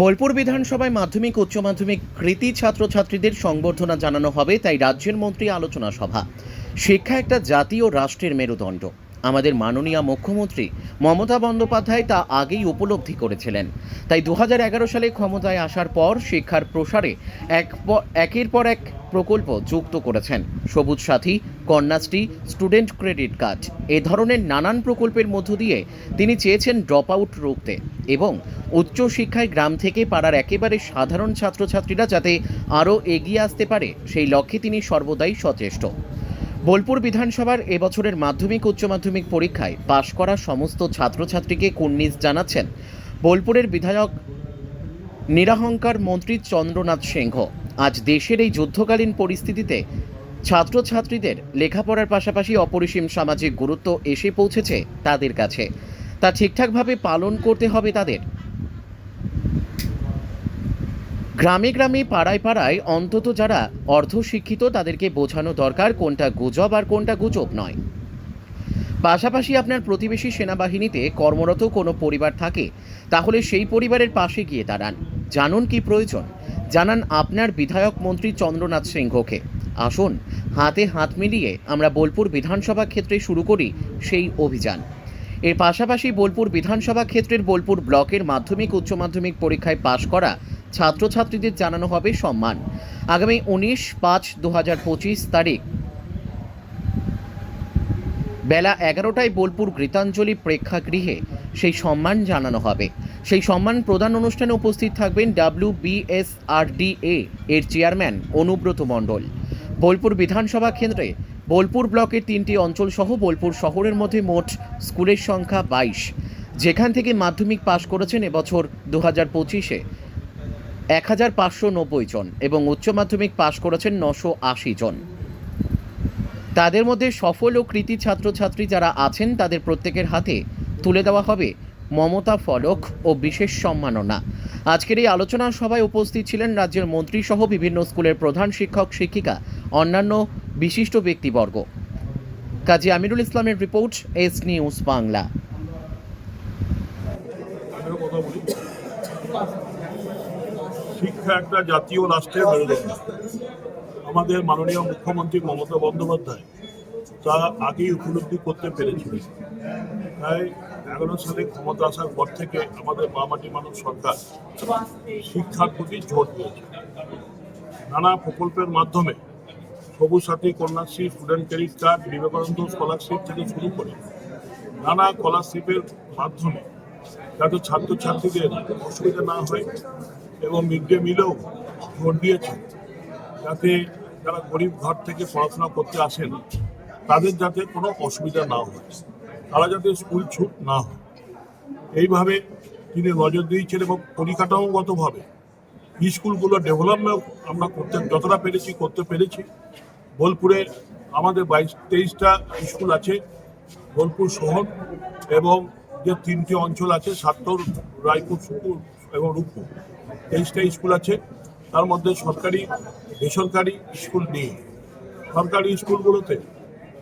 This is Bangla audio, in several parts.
বোলপুর বিধানসভায় মাধ্যমিক, উচ্চ মাধ্যমিক কৃতি ছাত্রছাত্রীদের সংবর্ধনা জানানো হবে, তাই রাজ্যের মন্ত্রী আলোচনা সভা। শিক্ষা একটা জাতীয় রাষ্ট্রের মেরুদণ্ড। আমাদের মাননীয় মুখ্যমন্ত্রী মমতা বন্দ্যোপাধ্যায় তা আগেই উপলব্ধি করেছিলেন। তাই দু হাজার এগারো সালে ক্ষমতায় আসার পর শিক্ষার প্রসারে এক একের পর এক প্রকল্প যুক্ত করেছেন। Sabuj Sathi Kanyashree, student credit card, এ ধরনের নানান প্রকল্পের মধ্য দিয়ে তিনি চেয়েছেন ড্রপ আউট রুখতে এবং উচ্চশিক্ষায় গ্রাম থেকে পাড়ার একেবারে সাধারণ ছাত্রছাত্রীরা যাতে আরও এগিয়ে আসতে পারে, সেই লক্ষ্যে তিনি সর্বদাই সচেষ্ট। বোলপুর বিধানসভার এবছরের মাধ্যমিক, উচ্চ মাধ্যমিক পরীক্ষায় পাশ করা সমস্ত ছাত্রছাত্রীকে কুর্নিশ জানাচ্ছেন বোলপুরের বিধায়ক নিরাহংকার মন্ত্রী চন্দ্রনাথ সিংহ। আজ দেশের এই যুদ্ধকালীন পরিস্থিতিতে ছাত্রছাত্রীদের লেখাপড়ার পাশাপাশি অপরিসীম সামাজিক গুরুত্ব এসে পৌঁছেছে তাদের কাছে। তা ঠিকঠাকভাবে পালন করতে হবে তাদের। গ্রামে গ্রামে, পাড়ায় পাড়ায় অন্তত যারা অর্ধশিক্ষিত, তাদেরকে বোঝানো দরকার কোনটা গুজব আর কোনটা গুজব নয়। পাশাপাশি আপনার প্রতিবেশী সেনাবাহিনীতে কর্মরত কোনো পরিবার থাকে, তাহলে সেই পরিবারের পাশে গিয়ে দাঁড়ান। জানুন কি প্রয়োজন। জানান আপনার বিধায়ক মন্ত্রী চন্দ্রনাথ সিংহকে। আসুন হাতে হাত মিলিয়ে আমরা বোলপুর বিধানসভা ক্ষেত্রে শুরু করি সেই অভিযান। এর পাশাপাশি বোলপুর বিধানসভা ক্ষেত্রের বোলপুর ব্লকের মাধ্যমিক, উচ্চ মাধ্যমিক পরীক্ষায় পাশ করা ছাত্রছাত্রীদের জানানো হবে সম্মান। আগামী উনিশ পাঁচ দু হাজার পঁচিশ তারিখ বেলা এগারোটায় বোলপুর গীতাঞ্জলি প্রেক্ষাগৃহে সেই সম্মান জানানো হবে। সেই সম্মান প্রদান অনুষ্ঠানে উপস্থিত থাকবেন ডাব্লিউ বিএসআরডিএ এর চেয়ারম্যান অনুব্রত মণ্ডল। বোলপুর বিধানসভা কেন্দ্রে বোলপুর ব্লকের তিনটি অঞ্চল সহ বোলপুর শহরের মধ্যে মোট স্কুলের সংখ্যা বাইশ। যেখান থেকে মাধ্যমিক পাশ করেছেন এবছর দু হাজার পঁচিশে এক হাজার পাঁচশো নব্বই জন এবং উচ্চ মাধ্যমিক পাশ করেছেন নশো আশি জন। তাদের মধ্যে সফল ও কৃতি ছাত্রছাত্রী যারা আছেন তাদের প্রত্যেকের হাতে তুলে দেওয়া হবে মমতা ফলক ও বিশেষ সম্মাননা। আজকের এই আলোচনা সভায় উপস্থিত ছিলেন রাজ্যের মন্ত্রী সহ বিভিন্ন স্কুলের প্রধান শিক্ষক, শিক্ষিকা অন্যান্য বিশিষ্ট ব্যক্তিবর্গ। কাজী আমিরুল ইসলামের রিপোর্ট, এস নিউজ বাংলা। শিক্ষা একটা জাতীয় রাষ্ট্রের মেরুদণ্ড আমাদের মাননীয় মুখ্যমন্ত্রী মমতা বন্দ্যোপাধ্যায় তা আগেই উপলব্ধি করতে পেরেছিলেন। তাই এগারো সালে ক্ষমতা আসার পর থেকে আমাদের মামাটি মানুষ সরকার শিক্ষার প্রতি জোর দিয়েছে। নানা প্রকল্পের মাধ্যমে Sabuj Sathi Kanyashree student credit card Vivekananda scholarship থেকে শুরু করে নানা স্কলারশিপের মাধ্যমে যাতে ছাত্রছাত্রীদের অসুবিধা না হয় এবং মিড ডে মিলেও জোর দিয়েছে। যাতে যারা গরিব ঘর থেকে পড়াশোনা করতে আসেন, তাদের যাতে কোনো অসুবিধা না হয়, তারা যাতে স্কুল ছুট না হয়। এইভাবে তিনি নজর দিয়েছেন এবং পরিকাঠামোগতভাবে স্কুলগুলো ডেভেলপমেন্ট আমরা করতে যতটা পেরেছি, করতে পেরেছি। বোলপুরে আমাদের বাইশ, তেইশটা স্কুল আছে, বোলপুর শহর এবং যে তিনটি অঞ্চল আছে, সাত্তর, রায়পুর সুপুর এবং রূপপুর, তেইশটা স্কুল আছে। তার মধ্যে সরকারি, বেসরকারি স্কুল নেই। সরকারি স্কুলগুলোতে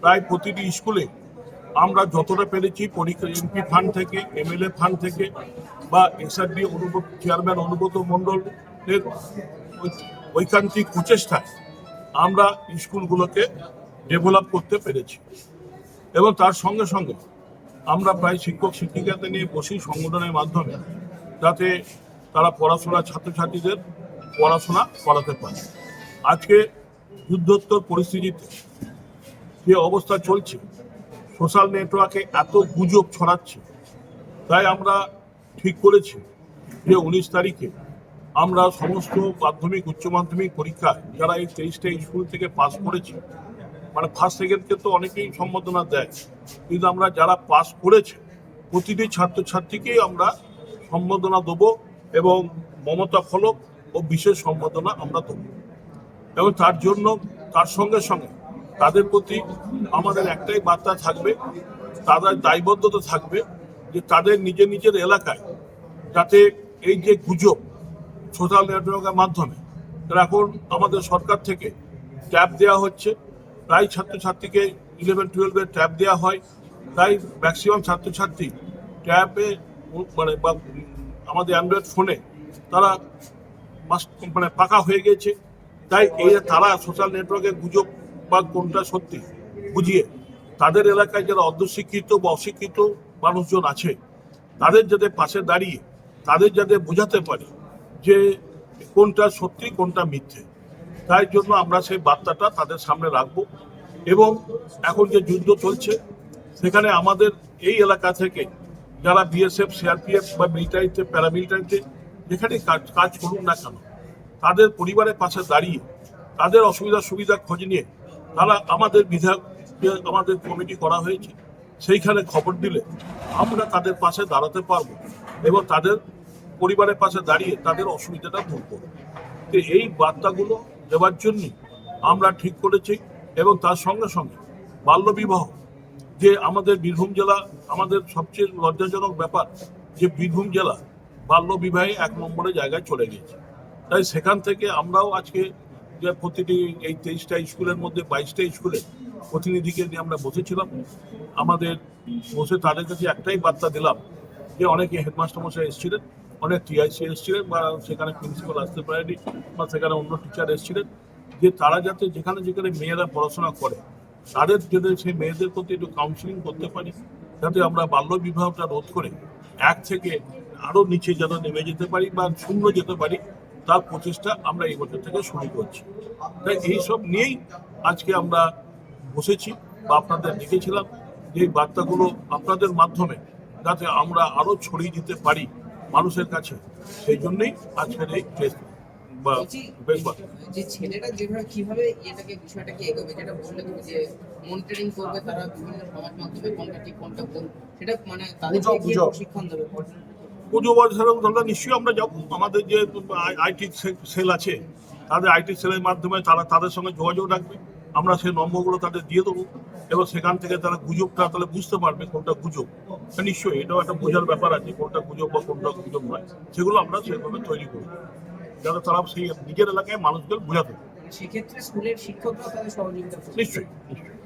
প্রায় প্রতিটি স্কুলে আমরা যতটা পেরেছি পরীক্ষা, এমপি ফান্ড থেকে, এমএলএ ফান্ড থেকে বা এসআরডি অনুব্রত, চেয়ারম্যান অনুব্রত মণ্ডলের ঐকান্তিক প্রচেষ্টায় আমরা স্কুলগুলোকে ডেভেলপ করতে পেরেছি। এবং তার সঙ্গে সঙ্গে আমরা প্রায় শিক্ষক শিক্ষিকাদের নিয়ে বসি সংগঠনের মাধ্যমে, যাতে তারা পড়াশোনা ছাত্রছাত্রীদের পড়াশোনা করাতে পারে। আজকে যুদ্ধোত্তর পরিস্থিতিতে যে অবস্থা চলছে, সোশ্যাল নেটওয়ার্কে এত গুজব ছড়াচ্ছে, তাই আমরা ঠিক করেছি যে উনিশ তারিখে আমরা সমস্ত মাধ্যমিক, উচ্চ মাধ্যমিক পরীক্ষায় যারা এই তেইশটা স্কুল থেকে পাস করেছি মানে ফার্স্ট সেকেন্ডকে তো অনেকেই সম্বোধনা দেয়, কিন্তু আমরা যারা পাস করেছে, প্রতিটি ছাত্রছাত্রীকেই আমরা সম্বোধনা দেবো এবং মমতা ফলক ও বিশেষ সম্বোধনা আমরা দেবো। এবং তার জন্য, তার সঙ্গে সঙ্গে তাদের প্রতি আমাদের একটাই বার্তা থাকবে, তাদের দায়বদ্ধতা থাকবে যে তাদের নিজের নিজের এলাকায় যাতে এই যে গুজব সোশ্যাল নেটওয়ার্কের মাধ্যমে। এখন আমাদের সরকার থেকে ট্যাব দেওয়া হচ্ছে। প্রায় ছাত্রছাত্রীকে ইলেভেন টুয়েলভে ট্যাব দেওয়া হয়। তাই ম্যাক্সিমাম ছাত্রছাত্রী ট্যাবে মানে বা আমাদের অ্যান্ড্রয়েড ফোনে তারা মানে পাকা হয়ে গেছে। তাই এই তারা সোশ্যাল নেটওয়ার্কে গুজব বা কোনটা সত্যি বুঝিয়ে তাদের এলাকায় যারা অর্ধশিক্ষিত বা অশিক্ষিত মানুষজন আছে, তাদের যাতে পাশে দাঁড়িয়ে তাদের যাতে বোঝাতে পারি যে কোনটা সত্যি, কোনটা মিথ্যে। তাই জন্য আমরা সেই বার্তাটা তাদের সামনে রাখব। এবং এখন যে যুদ্ধ চলছে, সেখানে আমাদের এই এলাকা থেকে যারা বিএসএফ সিআরপিএফ বা মিলিটারিতে প্যারামিলিটারিতে যেখানে কাজ কাজ করুন না কেন, তাদের পরিবারের পাশে দাঁড়িয়ে, তাদের অসুবিধা সুবিধা খোঁজ নিয়ে তারা আমাদের বিধায়ক আমাদের কমিটি করা হয়েছে, সেইখানে খবর দিলে আমরা তাদের পাশে দাঁড়াতে পারব এবং তাদের পরিবারের পাশে দাঁড়িয়ে তাদের অসুবিধাটা দূর করব তো এই বার্তাগুলো দেওয়ার জন্য আমরা ঠিক করেছি এবং তার সঙ্গে সঙ্গে বাল্যবিবাহ, যে আমাদের বীরভূম জেলা, আমাদের সবচেয়ে লজ্জাজনক ব্যাপার যে বীরভূম জেলা বাল্যবিবাহে এক নম্বরে জায়গায় চলে গেছে তাই সেখান থেকে আমরাও আজকে যে প্রতিটি এই তেইশটা স্কুলের মধ্যে বাইশটা স্কুলে প্রতিনিধিকে নিয়ে আমরা বসেছিলাম। আমাদের বসে তাদের কাছে একটাই বার্তা দিলাম যে অনেকে হেডমাস্টার মশাই এসেছিলেন অনেক টিআইসি এসেছিলেন বা সেখানে প্রিন্সিপাল আসতে পারেনি বা সেখানে অন্য টিচার এসেছিলেন। যে তারা যাতে যেখানে যেখানে মেয়েরা পড়াশোনা করে, তাদের যদি সেই মেয়েদের প্রতি একটু কাউন্সিলিং করতে পারি, যাতে আমরা বাল্য বিবাহটা রোধ করে এক থেকে আরও নিচে যেন নেমে যেতে পারি বা শূন্য যেতে পারি, তার প্রচেষ্টা আমরা এই বছর থেকে শুরু করছি। তাই এইসব নিয়েই আজকে আমরা বসেছি বা আপনাদের দেখেছিলাম যে বার্তাগুলো আপনাদের মাধ্যমে যাতে আমরা আরও ছড়িয়ে দিতে পারি। মানুষের কাছে। সেই জন্যই আজকের এই বা যে ছেলেরা যেভাবে কীভাবে এটাকে বিষয়টাকে এগোবে যেটা বললে তুমি যে মনিটরিং করবে তারা বিভিন্ন সমাজ মাধ্যমে কোনটা ঠিক কোনটা ভুল সেটা মানে তাদেরকে। প্রশিক্ষণ দেবে পুজো আমরা নিশ্চয়ই আমরা যাব আমাদের যে আইটি সেল আছে তাদের আইটি সেলের মাধ্যমে তারা তাদের সঙ্গে যোগাযোগ রাখবে। আমরা সেই নম্বরগুলো তাদের দিয়ে দেবো এবং সেখান থেকে তারা গুজবটা তাহলে বুঝতে পারবে কোনটা গুজব। তা নিশ্চয়ই এটাও একটা বোঝার ব্যাপার আছে কোনটা গুজব বা কোনটা গুজব নয়। সেগুলো আমরা সেভাবে তৈরি করব। যাতে তারা সেই নিজের এলাকায় মানুষদের বোঝাতে। সেক্ষেত্রে স্কুলের শিক্ষকরা তাদের সহযোগিতা নিশ্চয়ই নিশ্চয়ই।